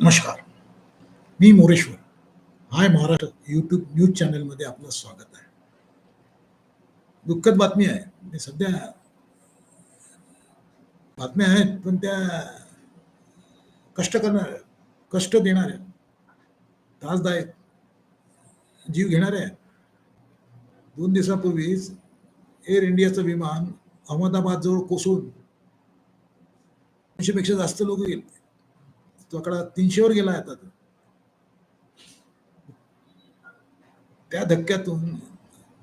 नमस्कार. मी Moreshwar. Hi Maharashtra YouTube news चॅनलमध्ये आपलं स्वागत आहे. दुःखद बातमी आहे. सध्या बातम्या आहेत पण त्या कष्ट करणाऱ्या कष्ट देणाऱ्या त्रासदायक जीव घेणाऱ्या दोन दिवसापूर्वीच एअर इंडियाचं विमान अहमदाबाद जवळ कोसळून दोनशेपेक्षा जास्त लोक गेले. तोकडा तीनशेवर गेला आता तो. त्या धक्क्यातून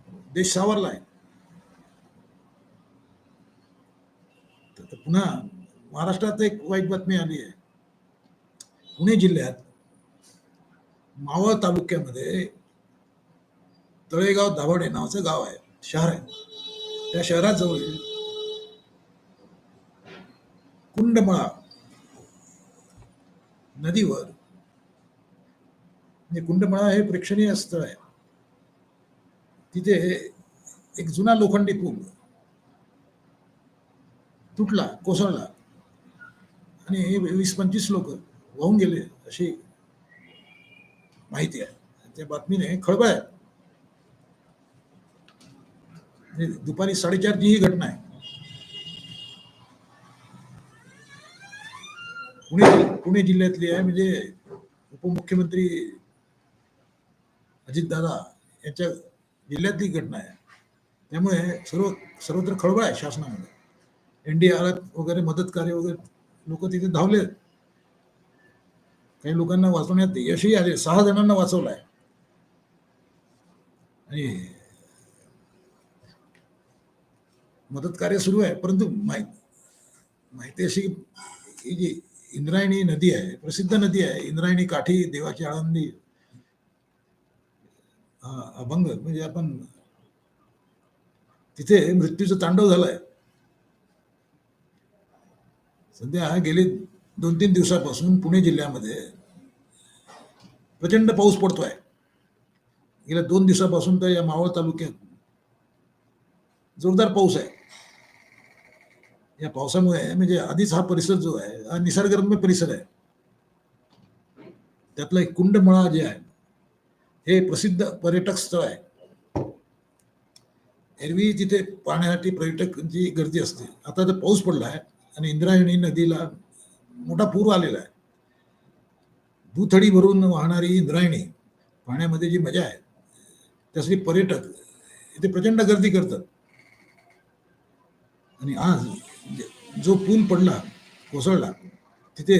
देश सावरला आहे. तर पुन्हा महाराष्ट्रात एक वाईट बातमी आली आहे. पुणे जिल्ह्यात मावळ तालुक्यामध्ये तळेगाव दाभाडे नावाचं गाव आहे. शहर आहे. त्या शहराजवळील कुंडमळा नदीवर. म्हणजे कुंडमळा हे प्रेक्षणीय स्थळ आहे. तिथे एक जुना लोखंडी पूल तुटला कोसळला. आणि वीस पंचवीस लोक वाहून गेले अशी माहिती आहे. त्या बातमीने खळबळ आहे. म्हणजे दुपारी साडेचारची ही घटना आहे. पुणे पुणे जिल्ह्यातली आहे म्हणजे उपमुख्यमंत्री अजितदादा यांच्या जिल्ह्यातली घटना आहे. त्यामुळे सर्व सर्वत्र खळबळ आहे शासनामध्ये. एन डी आर वगैरे मदत कार्य वगैरे लोक तिथे धावले. काही लोकांना वाचवण्यात यशही आले. सहा जणांना वाचवलं आहे. आणि मदत कार्य सुरू आहे. परंतु माहिती माहिती अशी की जी इंद्रायणी नदी आहे प्रसिद्ध नदी आहे इंद्रायणी काठी देवाची आळंदी. हा, अभंग म्हणजे आपण तिथे मृत्यूचं तांडव झालाय. सध्या गेली दोन तीन दिवसापासून पुणे जिल्ह्यामध्ये प्रचंड पाऊस पडतोय. गेल्या दोन दिवसापासून तर या मावळ तालुक्यात जोरदार पाऊस आहे. या पावसामुळे म्हणजे आधीच हा परिसर जो आहे हा निसर्गरम्य परिसर आहे. त्यातलं एक कुंडमळा जे आहे हे प्रसिद्ध पर्यटक स्थळ आहे. एरवी तिथे पाहण्यासाठी पर्यटकांची गर्दी असते. आता तर पाऊस पडला आहे आणि इंद्रायणी नदीला मोठा पूर आलेला आहे. दुथडी भरून वाहणारी इंद्रायणी पाण्यामध्ये जी मजा आहे त्यासाठी पर्यटक इथे प्रचंड गर्दी करतात. आणि आज जो पूल पडला कोसळला तिथे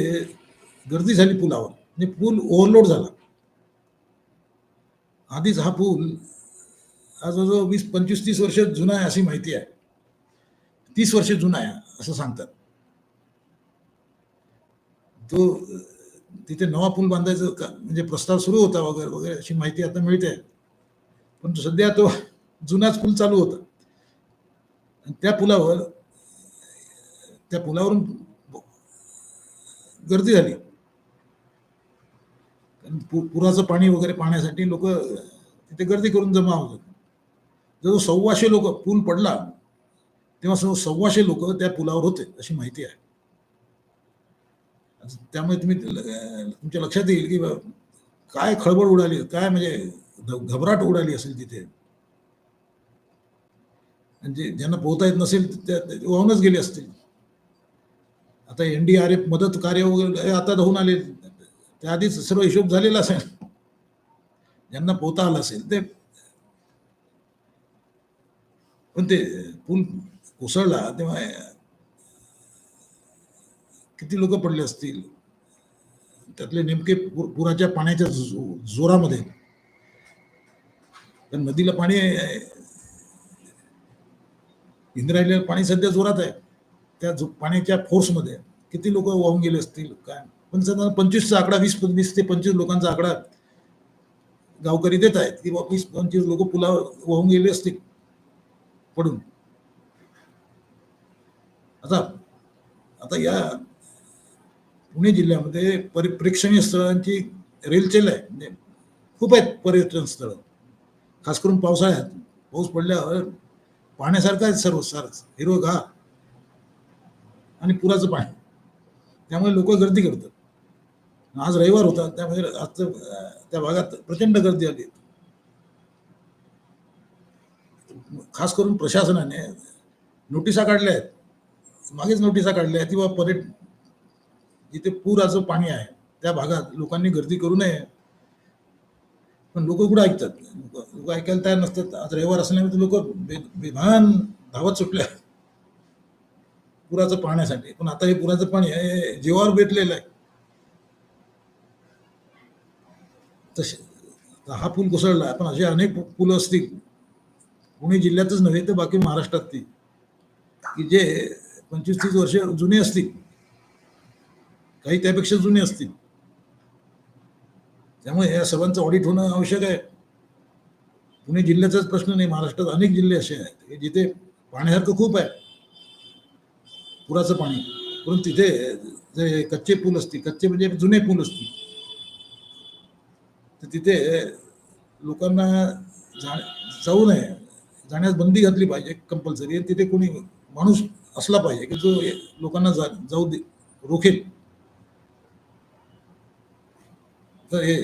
गर्दी झाली पुलावर. म्हणजे पूल ओव्हरलोड झाला. आधीच हा पूल हा जो वीस पंचवीस तीस वर्ष जुना आहे अशी माहिती आहे. तीस वर्ष जुना आहे असं सांगतात. तो तिथे नवा पूल बांधायचं का म्हणजे प्रस्ताव सुरू होता वगैरे वगैरे अशी माहिती आता मिळते. पण सध्या तो जुनाच पूल चालू होता. आणि त्या पुलावर त्या पुलावरून गर्दी झाली. कारण पु- पुराचं पाणी वगैरे पाहण्यासाठी लोक तिथे गर्दी करून जमा होतात जवळ सव्वाशे लोक पूल पडला तेव्हा सव्वाशे लोक त्या पुलावर होते अशी माहिती आहे. त्यामुळे तुम्ही तुमच्या लक्षात येईल की बा- काय खळबळ उडाली काय म्हणजे घबराट उडाली असेल तिथे. म्हणजे ज्यांना पोहता येत नसेल त्या वाहूनच गेले असतील. आता एन डी आर एफ मदत कार्य वगैरे आता धावून आले. त्या आधीच सर्व हिशोब झालेला असेल. ज्यांना पोहता आला असेल ते. पण ते पूल कोसळला तेव्हा किती लोक पडले असतील? त्यातले नेमके पुराच्या पाण्याच्या जोरामध्ये. तर नदीला पाणी आहे. इंद्रायला पाणी सध्या जोरात आहे. त्या पाण्याच्या फोर्समध्ये किती लोक वाहून गेले असतील काय? पण सध्या पंचवीसचा आकडा वीस वीस ते पंचवीस लोकांचा आकडा गावकरी देत आहेत की वीस पंचवीस लोक पुला वाहून गेले असतील पडून. आता आता या पुणे जिल्ह्यामध्ये परि प्रेक्षणीय स्थळांची रेलचेल आहे. म्हणजे खूप आहेत पर्यटन स्थळं. खास करून पावसाळ्यात. पाऊस पडल्यावर पाहण्यासारखं आहे सर्व सारच हिरवगार. आणि पुराचं पाणी. त्यामुळे लोक गर्दी करतात. आज रविवार होता त्यामुळे आज त्या भागात प्रचंड गर्दी आली. खास करून प्रशासनाने नोटिसा काढल्या आहेत. मागेच नोटिसा काढल्या आहेत किंवा पर्यट जिथे पुराचं पाणी आहे त्या भागात लोकांनी गर्दी करू नये. पण लोक कुठं ऐकतात? लोक ऐकायला तयार नसतात. आज रविवार असल्यामुळे लोक बेभान धावत सुटल्या. पुराचं पाहण्यासाठी. पण आता हे पुराचं पाणी जीवावर बेतलेलं आहे. तसे हा पूल कोसळला पण असे अनेक पुलं असतील. पुणे जिल्ह्यातच नव्हे तर बाकी महाराष्ट्रातली. की जे पंचवीस तीस वर्ष जुने असतील. काही त्यापेक्षा जुने असतील. त्यामुळे या सर्वांचं ऑडिट होणं आवश्यक आहे. पुणे जिल्ह्याचाच प्रश्न नाही महाराष्ट्रात अनेक जिल्हे असे आहेत. जिथे पाहण्यासारखं खूप आहे पुराचं पाणी. परंतु तिथे जे कच्चे पूल असतील कच्चे म्हणजे जुने पूल असतील. तर तिथे लोकांना जा जाऊ नये. जाण्यास बंदी घातली पाहिजे कंपल्सरी तिथे कोणी माणूस असला पाहिजे की जो लोकांना जा जाऊ दे रोखेल. तर हे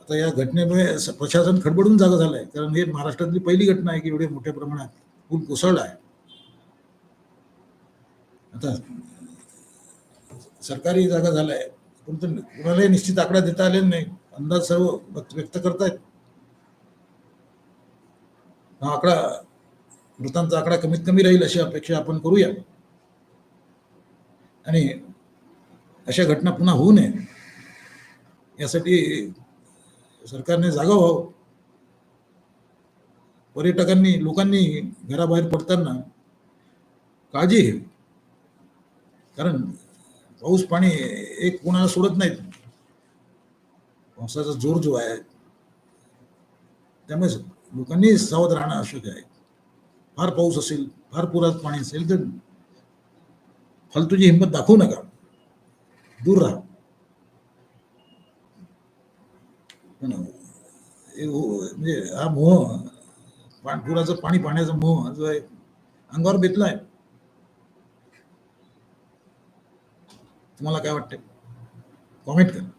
आता या घटनेमुळे प्रशासन खडबडून जागा झालं आहे कारण हे महाराष्ट्रातली पहिली घटना आहे की एवढे मोठ्या प्रमाणात पूल कोसळला आहे आता सरकारी जागा झालाय आहे परंतु कुणालाही निश्चित आकडा देता आलेला नाही. अंदाज सर्व व्यक्त करतायत. हा आकडा मृतांचा आकडा कमीत कमी राहील अशी अपेक्षा आपण करूया. आणि अशा घटना पुन्हा होऊ नये. यासाठी सरकारने जागा व्हावं. पर्यटकांनी लोकांनी घराबाहेर पडताना काळजी घ्यावी. कारण पाऊस पाणी एक कोणाला सोडत नाहीत. पावसाचा जोर जो आहे त्यामुळे लोकांनी सावध राहणं आवश्यक आहे. फार पाऊस असेल फार पुरात पाणी असेल तर फालतूची हिंमत दाखवू नका. दूर राहा. पण हो, म्हणजे हा मोह पा- पुराचं पाणी पाण्याचा मोह जो आहे अंगावर बेतला आहे. तुम्हाला काय वाटतं कॉमेंट करा.